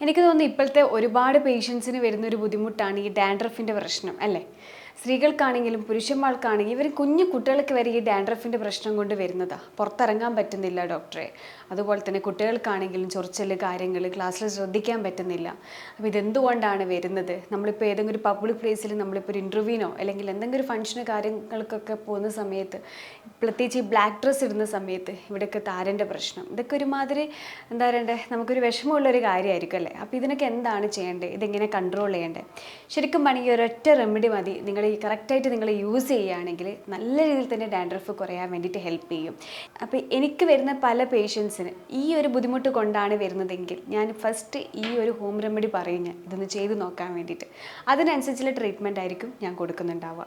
എനിക്ക് തോന്നുന്നു ഇപ്പോഴത്തെ ഒരുപാട് പേഷ്യൻസിന് വരുന്നൊരു ബുദ്ധിമുട്ടാണ് ഈ ഡാൻഡ്രഫിന്റെ പ്രശ്നം അല്ലേ? സ്ത്രീകൾക്കാണെങ്കിലും പുരുഷന്മാർക്കാണെങ്കിലും ഇവർ കുഞ്ഞു കുട്ടികൾക്ക് വരെ ഈ ഡാൻഡ്രഫിന്റെ പ്രശ്നം കൊണ്ട് വരുന്നതാ. പുറത്തിറങ്ങാൻ പറ്റുന്നില്ല ഡോക്ടറെ. അതുപോലെ തന്നെ കുട്ടികൾക്കാണെങ്കിലും ചൊറിച്ചൽ കാര്യങ്ങൾ ക്ലാസ്സിൽ ശ്രദ്ധിക്കാൻ പറ്റുന്നില്ല. അപ്പോൾ ഇതെന്തുകൊണ്ടാണ് വരുന്നത്? നമ്മളിപ്പോൾ ഏതെങ്കിലും ഒരു പബ്ലിക് പ്ലേസിൽ നമ്മളിപ്പോൾ ഒരു ഇന്റർവ്യൂവിനോ അല്ലെങ്കിൽ എന്തെങ്കിലും ഒരു ഫംഗ്ഷനോ കാര്യങ്ങൾക്കൊക്കെ പോകുന്ന സമയത്ത് പ്രത്യേകിച്ച് ഈ ബ്ലാക്ക് ഡ്രസ്സ് ഇടുന്ന സമയത്ത് ഇവിടെയൊക്കെ താരന്റെ പ്രശ്നം. ഇതൊക്കെ ഒരുമാതിരി എന്താ പറയണ്ടേ നമുക്കൊരു വിഷമമുള്ളൊരു കാര്യമായിരിക്കും അല്ലേ? അപ്പോൾ ഇതിനൊക്കെ എന്താണ് ചെയ്യേണ്ടത്? ഇതെങ്ങനെ കൺട്രോൾ ചെയ്യേണ്ടത്? ശരിക്കും പണി ഒരൊറ്റ റെമഡി മതി. നിങ്ങൾ ഈ കറക്റ്റായിട്ട് നിങ്ങൾ യൂസ് ചെയ്യുകയാണെങ്കിൽ നല്ല രീതിയിൽ തന്നെ ഡാൻഡ്രഫ് കുറയാൻ വേണ്ടിയിട്ട് ഹെൽപ്പ് ചെയ്യും. അപ്പോൾ എനിക്ക് വരുന്ന പല പേഷ്യൻസിന് ഈ ഒരു ബുദ്ധിമുട്ട് കൊണ്ടാണ് വരുന്നതെങ്കിൽ ഞാൻ ഫസ്റ്റ് ഈ ഒരു ഹോം റെമഡി പറയും ഇതൊന്ന് ചെയ്ത് നോക്കാൻ വേണ്ടിയിട്ട്. അതിനനുസരിച്ചുള്ള ട്രീറ്റ്മെന്റ് ആയിരിക്കും ഞാൻ കൊടുക്കുന്നുണ്ടാവുക.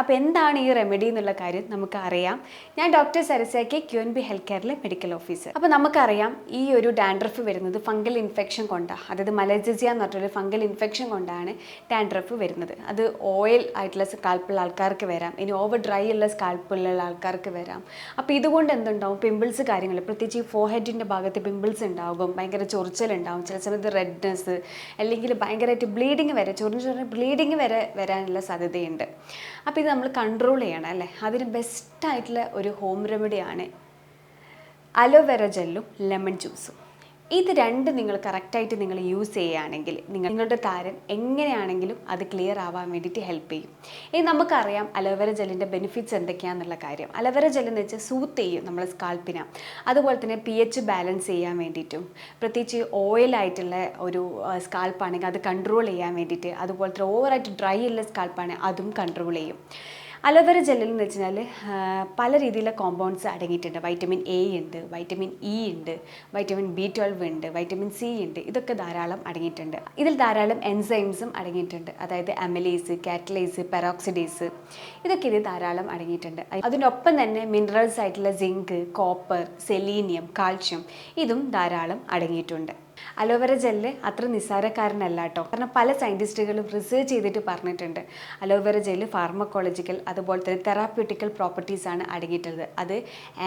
അപ്പോൾ എന്താണ് ഈ റെമഡി എന്നുള്ള കാര്യം നമുക്ക് അറിയാം. ഞാൻ ഡോക്ടർ സരസാക്കി ക്യു എൻ ബി ഹെൽത്ത് കെയറിലെ മെഡിക്കൽ ഓഫീസർ. അപ്പോൾ നമുക്കറിയാം ഈ ഒരു ഡാൻഡ്രഫ് വരുന്നത് ഫംഗൽ ഇൻഫെക്ഷൻ കൊണ്ടാണ് അതായത് മലജസിയ എന്ന് പറഞ്ഞൊരു ഫംഗൽ ഇൻഫെക്ഷൻ കൊണ്ടാണ് ഡാൻഡ്രഫ് വരുന്നത്. അത് ഓയിൽ ആയിട്ടുള്ള സ്കാൽപ്പുള്ള ആൾക്കാർക്ക് വരാം. ഇനി ഓവർ ഡ്രൈ ഉള്ള സ്കാൽപ്പുള്ള ആൾക്കാർക്ക് വരാം. അപ്പോൾ ഇതുകൊണ്ട് എന്തുണ്ടാവും? പിമ്പിൾസ് കാര്യങ്ങൾ. പ്രത്യേകിച്ച് ഈ ഫോഹെഡിന്റെ ഭാഗത്ത് പിമ്പിൾസ് ഉണ്ടാകും. ഭയങ്കര ചൊറിച്ചലുണ്ടാവും ചില സമയത്ത് റെഡ്നെസ് അല്ലെങ്കിൽ ഭയങ്കരമായിട്ട് ബ്ലീഡിങ് വരെ ചൊറിഞ്ഞ് ചൊറിഞ്ഞ് ബ്ലീഡിങ് വരെ വരാനുള്ള സാധ്യതയുണ്ട്. അപ്പോൾ ഇത് നമ്മൾ കൺട്രോൾ ചെയ്യണം അല്ലേ? അതിന് ബെസ്റ്റായിട്ടുള്ള ഒരു ഹോം റെമഡിയാണ് അലോവേര ജെല്ലും ലെമൺ ജ്യൂസും ഇത് രണ്ട് നിങ്ങൾ കറക്റ്റായിട്ട് നിങ്ങൾ യൂസ് ചെയ്യുകയാണെങ്കിൽ നിങ്ങൾ നിങ്ങളുടെ താരൻ എങ്ങനെയാണെങ്കിലും അത് ക്ലിയർ ആവാൻ വേണ്ടിയിട്ട് ഹെൽപ്പ് ചെയ്യും. ഇനി നമുക്കറിയാം അലോവേര ജെല്ലിന്റെ ബെനിഫിറ്റ്സ് എന്തൊക്കെയാണെന്നുള്ള കാര്യം. അലോവേര ജെല്ലെന്ന് വെച്ചാൽ സൂത്ത് ചെയ്യും നമ്മളെ സ്കാൽപ്പിന. അതുപോലെ തന്നെ പി എച്ച് ബാലൻസ് ചെയ്യാൻ വേണ്ടിയിട്ടും പ്രത്യേകിച്ച് ഓയിലായിട്ടുള്ള ഒരു സ്കാൽപ്പാണെങ്കിൽ അത് കൺട്രോൾ ചെയ്യാൻ വേണ്ടിയിട്ട് അതുപോലെ തന്നെ ഓവറായിട്ട് ഡ്രൈ ഉള്ള സ്കാൽപ്പാണെങ്കിൽ അതും കൺട്രോൾ ചെയ്യും. അലോവേര ജെല്ലിൽ എന്ന് വെച്ചാൽ പല രീതിയിലുള്ള കോമ്പൗണ്ട്സ് അടങ്ങിയിട്ടുണ്ട് വൈറ്റമിൻ എ ഉണ്ട് വൈറ്റമിൻ ഇ ഉണ്ട് വൈറ്റമിൻ ബി ട്വൽവ് ഉണ്ട് വൈറ്റമിൻ സി ഉണ്ട്. ഇതൊക്കെ ധാരാളം അടങ്ങിയിട്ടുണ്ട് ഇതിൽ ധാരാളം എൻസൈംസും അടങ്ങിയിട്ടുണ്ട് അതായത് അമലേസ് കാറ്റലൈസ് പെറോക്സിഡേസ് ഇതൊക്കെ ഇതിൽ ധാരാളം അടങ്ങിയിട്ടുണ്ട് അതിനൊപ്പം തന്നെ മിനറൽസ് ആയിട്ടുള്ള സിങ്ക് കോപ്പർ സെലീനിയം കാൽഷ്യം ഇതും ധാരാളം അടങ്ങിയിട്ടുണ്ട് അലോവേര ജെല്ല് അത്ര നിസ്സാരക്കാരനല്ല കേട്ടോ കാരണം പല സയന്റിസ്റ്റുകളും റിസർച്ച് ചെയ്തിട്ട് പറഞ്ഞിട്ടുണ്ട് അലോവേര ജെല്ല് ഫാർമക്കോളജിക്കൽ അതുപോലെ തന്നെ തെറാപ്യൂട്ടിക്കൽ പ്രോപ്പർട്ടീസ് ആണ് അടങ്ങിയിട്ടുള്ളത്. അത്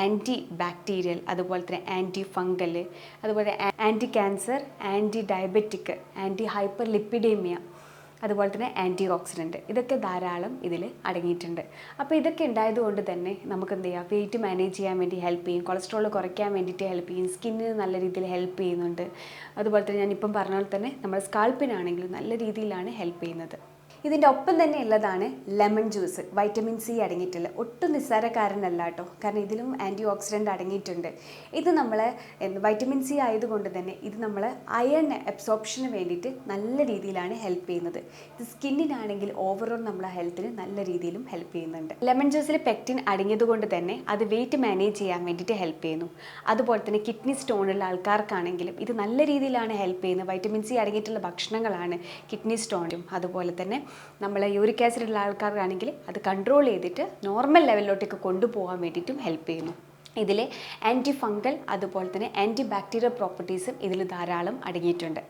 ആന്റി ബാക്ടീരിയൽ അതുപോലെ തന്നെ ആന്റി ഫംഗൽ അതുപോലെ anti cancer anti diabetic anti hyper lipidemia അതുപോലെ തന്നെ ആന്റി ഓക്സിഡന്റ് ഇതൊക്കെ ധാരാളം ഇതിൽ അടങ്ങിയിട്ടുണ്ട്. അപ്പോൾ ഇതൊക്കെ ഉണ്ടായതുകൊണ്ട് തന്നെ നമുക്ക് എന്ത് ചെയ്യാം? വെയിറ്റ് മാനേജ് ചെയ്യാൻ വേണ്ടി ഹെൽപ്പ് ചെയ്യും. കൊളസ്ട്രോൾ കുറയ്ക്കാൻ വേണ്ടിയിട്ട് ഹെൽപ്പ് ചെയ്യും. സ്കിന്നിന് നല്ല രീതിയിൽ ഹെൽപ്പ് ചെയ്യുന്നുണ്ട്. അതുപോലെ തന്നെ ഞാനിപ്പം പറഞ്ഞ പോലെ തന്നെ നമ്മുടെ സ്കാൾപ്പിനാണെങ്കിലും നല്ല രീതിയിലാണ് ഹെൽപ്പ് ചെയ്യുന്നത്. ഇതിന്റെ ഒപ്പം തന്നെ ഉള്ളതാണ് ലെമൺ ജ്യൂസ് വൈറ്റമിൻ സി അടങ്ങിയിട്ടുള്ള. ഒട്ടും നിസ്സാരക്കാരനല്ല കേട്ടോ. കാരണം ഇതിലും ആന്റി ഓക്സിഡന്റ് അടങ്ങിയിട്ടുണ്ട്. ഇത് നമ്മൾ വൈറ്റമിൻ സി ആയതുകൊണ്ട് തന്നെ ഇത് നമ്മൾ അയൺ അബ്സോർപ്ഷന് വേണ്ടിയിട്ട് നല്ല രീതിയിലാണ് ഹെൽപ്പ് ചെയ്യുന്നത്. ഇത് സ്കിന്നിനാണെങ്കിൽ ഓവറോൾ നമ്മളെ ഹെൽത്തിന് നല്ല രീതിയിലും ഹെൽപ്പ് ചെയ്യുന്നുണ്ട്. ലെമൺ ജ്യൂസിൽ പെക്റ്റിൻ അടങ്ങിയതുകൊണ്ട് തന്നെ അത് വെയിറ്റ് മാനേജ് ചെയ്യാൻ വേണ്ടിയിട്ട് ഹെൽപ്പ് ചെയ്യുന്നു. അതുപോലെ തന്നെ കിഡ്നി സ്റ്റോണുള്ള ആൾക്കാർക്കാണെങ്കിലും ഇത് നല്ല രീതിയിലാണ് ഹെൽപ്പ് ചെയ്യുന്നത്. വൈറ്റമിൻ സി അടങ്ങിയിട്ടുള്ള ഭക്ഷണങ്ങളാണ് കിഡ്നി സ്റ്റോണും അതുപോലെ തന്നെ നമ്മൾ യൂറിക് ആസിഡ് ഉള്ള ആൾക്കാർക്കാണെങ്കിൽ അത് കൺട്രോൾ ചെയ്തിട്ട് നോർമൽ ലെവലിലോട്ടേക്ക് കൊണ്ടുപോകാൻ വേണ്ടിയിട്ടും ഹെൽപ്പ് ചെയ്യുന്നു. ഇതിലെ ആന്റി ഫംഗൽ അതുപോലെ തന്നെ ആന്റി ബാക്ടീരിയൽ പ്രോപ്പർട്ടീസും ഇതിൽ ധാരാളം അടങ്ങിയിട്ടുണ്ട്.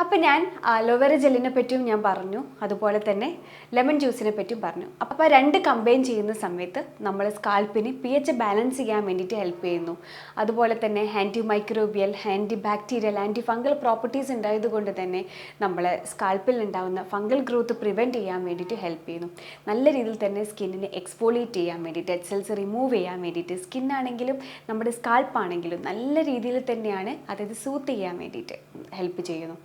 അപ്പം ഞാൻ അലോവേര ജെല്ലിനെ പറ്റിയും ഞാൻ പറഞ്ഞു. അതുപോലെ തന്നെ ലെമൺ ജ്യൂസിനെ പറ്റിയും പറഞ്ഞു. അപ്പോൾ രണ്ട് കമ്പൈൻ ചെയ്യുന്ന സമയത്ത് നമ്മൾ സ്കാൽപ്പിന് പി എച്ച് ബാലൻസ് ചെയ്യാൻ വേണ്ടിയിട്ട് ഹെൽപ്പ് ചെയ്യുന്നു. അതുപോലെ തന്നെ anti microbial anti bacterial anti fungal properties ഉണ്ടായതുകൊണ്ട് തന്നെ നമ്മൾ സ്കാൽപ്പിൽ ഉണ്ടാകുന്ന ഫംഗൽ ഗ്രോത്ത് പ്രിവെന്റ് ചെയ്യാൻ വേണ്ടിയിട്ട് ഹെൽപ്പ് ചെയ്യുന്നു. നല്ല രീതിയിൽ തന്നെ സ്കിന്നിനെ എക്സ്പോളിയേറ്റ് ചെയ്യാൻ വേണ്ടിയിട്ട് ഡെഡ് സെൽസ് റിമൂവ് ചെയ്യാൻ വേണ്ടിയിട്ട് സ്കിന്നാണെങ്കിലും നമ്മുടെ സ്കാൽപ്പാണെങ്കിലും നല്ല രീതിയിൽ തന്നെയാണ് അതായത് സൂത്ത് ചെയ്യാൻ വേണ്ടിയിട്ട് ഹെൽപ്പ് ചെയ്യുന്നു.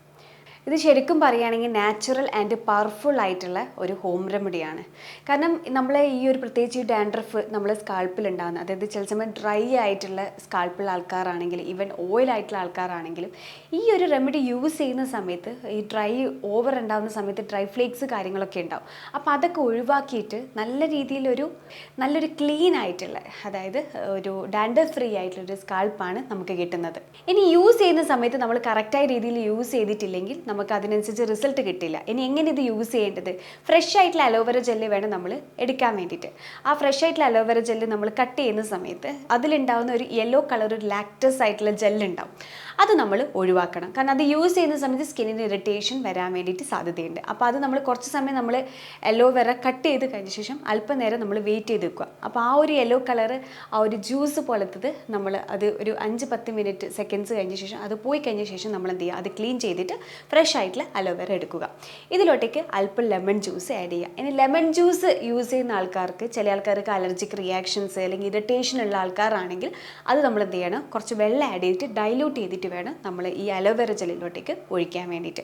ഇത് ശരിക്കും പറയുകയാണെങ്കിൽ നാച്ചുറൽ ആൻഡ് പവർഫുൾ ആയിട്ടുള്ള ഒരു ഹോം റെമഡിയാണ് കാരണം നമ്മളെ ഈ ഒരു പ്രത്യേകിച്ച് ഈ ഡാൻഡ്രഫ് നമ്മൾ സ്കാൾപ്പിൽ ഉണ്ടാകുന്ന അതായത് ചില സമയം ഡ്രൈ ആയിട്ടുള്ള സ്കാൾപ്പിൽ ആൾക്കാരാണെങ്കിൽ ഈവൻ ഓയിൽ ആയിട്ടുള്ള ആൾക്കാരാണെങ്കിലും ഈ ഒരു റെമഡി യൂസ് ചെയ്യുന്ന സമയത്ത് ഈ ഡ്രൈ ഓവർ ഉണ്ടാകുന്ന സമയത്ത് ഡ്രൈ ഫ്ലേക്സ് കാര്യങ്ങളൊക്കെ ഉണ്ടാവും. അപ്പോൾ അതൊക്കെ ഒഴിവാക്കിയിട്ട് നല്ല രീതിയിലൊരു നല്ലൊരു ക്ലീൻ ആയിട്ടുള്ള അതായത് ഒരു ഡാൻഡർ ഫ്രീ ആയിട്ടുള്ള ഒരു സ്കാൾപ്പാണ് നമുക്ക് കിട്ടുന്നത്. ഇനി യൂസ് ചെയ്യുന്ന സമയത്ത് നമ്മൾ കറക്റ്റായ രീതിയിൽ യൂസ് ചെയ്തിട്ടില്ലെങ്കിൽ നമുക്ക് അതിനനുസരിച്ച് റിസൾട്ട് കിട്ടില്ല ഇനി എങ്ങനെ ഇത് യൂസ് ചെയ്യേണ്ടത്? ഫ്രഷ് ആയിട്ടുള്ള അലോവേര ജെല്ല് വേണം നമ്മൾ എടുക്കാൻ വേണ്ടിയിട്ട്. ആ ഫ്രഷ് ആയിട്ടുള്ള അലോവേര ജെല്ല് നമ്മൾ കട്ട് ചെയ്യുന്ന സമയത്ത് അതിലുണ്ടാവുന്ന ഒരു യെല്ലോ കളർ ഒരു ലാക്ടസ് ആയിട്ടുള്ള ജെല്ല് ഉണ്ടാവും. അത് നമ്മൾ ഒഴിവാക്കണം. കാരണം അത് യൂസ് ചെയ്യുന്ന സമയത്ത് സ്കിന്നിന് ഇറിറ്റേഷൻ വരാൻ വേണ്ടിയിട്ട് സാധ്യതയുണ്ട്. അപ്പോൾ അത് നമ്മൾ കുറച്ച് സമയം നമ്മൾ അലോവേറ കട്ട് ചെയ്ത് കഴിഞ്ഞ ശേഷം അല്പനേരം നമ്മൾ വെയിറ്റ് ചെയ്ത് വെക്കുക. അപ്പോൾ ആ ഒരു യെല്ലോ കളർ ആ ഒരു ജ്യൂസ് പോലത്തത് നമ്മൾ അത് ഒരു അഞ്ച് പത്ത് മിനിറ്റ് സെക്കൻഡ്സ് കഴിഞ്ഞ ശേഷം അത് പോയി കഴിഞ്ഞ ശേഷം നമ്മൾ എന്ത് ചെയ്യുക? അത് ക്ലീൻ ചെയ്തിട്ട് ഫ്രഷ് ആയിട്ടുള്ള അലോവേറ എടുക്കുക. ഇതിലോട്ടേക്ക് അല്പം ലെമൺ ജ്യൂസ് ആഡ് ചെയ്യുക. ഇനി ലെമൺ ജ്യൂസ് യൂസ് ചെയ്യുന്ന ആൾക്കാർക്ക് ചില ആൾക്കാർക്ക് അലർജിക് റിയാക്ഷൻസ് അല്ലെങ്കിൽ ഇറിറ്റേഷൻ ഉള്ള ആൾക്കാരാണെങ്കിൽ അത് നമ്മൾ എന്ത് ചെയ്യണം? കുറച്ച് വെള്ളം ആഡ് ചെയ്തിട്ട് ഡൈലൂട്ട് ചെയ്തിട്ട് വേണം നമ്മൾ ഈ അലോവേറ ജെല്ലിലോട്ടേക്ക് ഒഴിക്കാൻ വേണ്ടിയിട്ട്.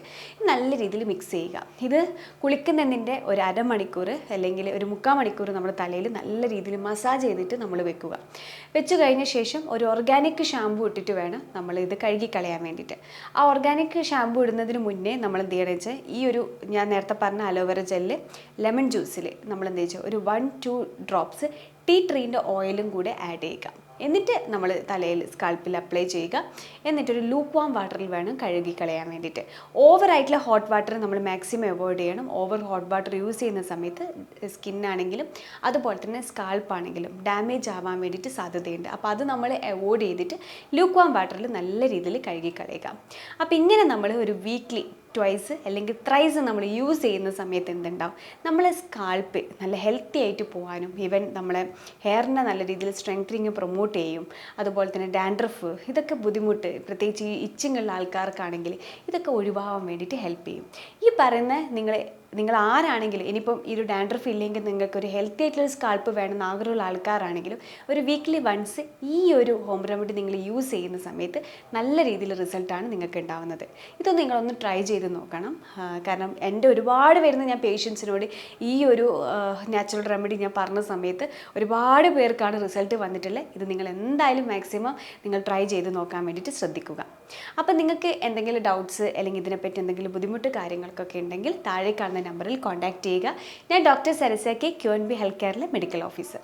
നല്ല രീതിയിൽ മിക്സ് ചെയ്യുക. ഇത് കുളിക്കുന്നതിന്റെ ഒരു അരമണിക്കൂർ അല്ലെങ്കിൽ ഒരു മുക്കാൽ മണിക്കൂർ നമ്മൾ തലയിൽ നല്ല രീതിയിൽ മസാജ് ചെയ്തിട്ട് നമ്മൾ വെക്കുക. വെച്ചു കഴിഞ്ഞ ശേഷം ഒരു ഓർഗാനിക് ഷാമ്പു ഇട്ടിട്ട് വേണം നമ്മൾ ഇത് കഴുകി കളയാൻ വേണ്ടിയിട്ട്. ആ ഓർഗാനിക് ഷാമ്പു ഇടുന്നതിന് മുന്നേ നമ്മൾ എന്ത് ചെയ്യണമെന്ന് വെച്ചാൽ ഈ ഒരു ഞാൻ നേരത്തെ പറഞ്ഞ അലോവേറ ജെല്ല് ലെമൺ ജ്യൂസിൽ നമ്മൾ എന്ത് വെച്ചാൽ ഒരു വൺ ടു ഡ്രോപ്സ് ടീ ട്രീന്റെ ഓയിലും കൂടെ ആഡ് ചെയ്യുക. എന്നിട്ട് നമ്മൾ തലയിൽ സ്കാൾപ്പിൽ അപ്ലൈ ചെയ്യുക. എന്നിട്ടൊരു ലൂക്ക് വാം വാട്ടറിൽ വേണം കഴുകി കളയാൻ വേണ്ടിയിട്ട്. ഓവറായിട്ടുള്ള ഹോട്ട് വാട്ടർ നമ്മൾ മാക്സിമം അവോയ്ഡ് ചെയ്യണം. ഓവർ ഹോട്ട് വാട്ടർ യൂസ് ചെയ്യുന്ന സമയത്ത് സ്കിന്നാണെങ്കിലും അതുപോലെ തന്നെ സ്കാൾപ്പാണെങ്കിലും ഡാമേജ് ആവാൻ വേണ്ടിയിട്ട് സാധ്യതയുണ്ട്. അപ്പോൾ അത് നമ്മൾ അവോയ്ഡ് ചെയ്തിട്ട് ലൂക്ക് വാം വാട്ടറിൽ നല്ല രീതിയിൽ കഴുകി കളയുക. അപ്പോൾ ഇങ്ങനെ നമ്മൾ ഒരു വീക്ക്ലി ട്വൈസ് അല്ലെങ്കിൽ ത്രൈസ് നമ്മൾ യൂസ് ചെയ്യുന്ന സമയത്ത് എന്തുണ്ടാവും? നമ്മളെ സ്കാൾപ്പ് നല്ല ഹെൽത്തി ആയിട്ട് പോകാനും ഈവൻ നമ്മളെ ഹെയറിനെ നല്ല രീതിയിൽ സ്ട്രെങ്തനിങ് പ്രൊമോട്ട് ചെയ്യും. അതുപോലെ തന്നെ ഡാൻഡ്രഫ് ഇതൊക്കെ ബുദ്ധിമുട്ട് പ്രത്യേകിച്ച് ഈ ഇച്ചിങ്ങുള്ള ആൾക്കാർക്കാണെങ്കിൽ ഇതൊക്കെ ഒഴിവാകാൻ വേണ്ടിയിട്ട് ഹെൽപ്പ് ചെയ്യും. ഈ പറയുന്ന നിങ്ങൾ നിങ്ങൾ ആരാണെങ്കിലും ഇനിയിപ്പം ഈ ഒരു ഡാൻഡ്രഫ് ഇല്ലെങ്കിൽ നിങ്ങൾക്ക് ഒരു ഹെൽത്തി ആയിട്ടുള്ള സ്കാൾപ്പ് വേണമെന്ന് ആഗ്രഹമുള്ള ആൾക്കാരാണെങ്കിലും ഒരു വീക്ക്ലി വൺസ് ഈ ഒരു ഹോം റെമഡി നിങ്ങൾ യൂസ് ചെയ്യുന്ന സമയത്ത് നല്ല രീതിയിൽ റിസൾട്ടാണ് നിങ്ങൾക്ക് ഉണ്ടാവുന്നത്. ഇതൊന്ന് നിങ്ങളൊന്ന് ട്രൈ ചെയ്ത് നോക്കണം. കാരണം എന്റെ ഒരുപാട് വരുന്ന ഞാൻ പേഷ്യൻസിനോട് ഈ ഒരു നാച്ചുറൽ റെമഡി ഞാൻ പറഞ്ഞ സമയത്ത് ഒരുപാട് പേർക്കാണ് റിസൾട്ട് വന്നിട്ടുള്ളത്. ഇത് നിങ്ങൾ എന്തായാലും മാക്സിമം നിങ്ങൾ ട്രൈ ചെയ്ത് നോക്കാൻ വേണ്ടിയിട്ട് ശ്രദ്ധിക്കുക. അപ്പം നിങ്ങൾക്ക് എന്തെങ്കിലും ഡൗട്ട്സ് അല്ലെങ്കിൽ ഇതിനെപ്പറ്റി എന്തെങ്കിലും ബുദ്ധിമുട്ട് കാര്യങ്ങൾക്കൊക്കെ ഉണ്ടെങ്കിൽ താഴെ കാണുന്ന നമ്പറിൽ കോൺടാക്റ്റ് ചെയ്യുക. ഞാൻ doctor Sarasa K Q N B health കെയറിലെ medical officer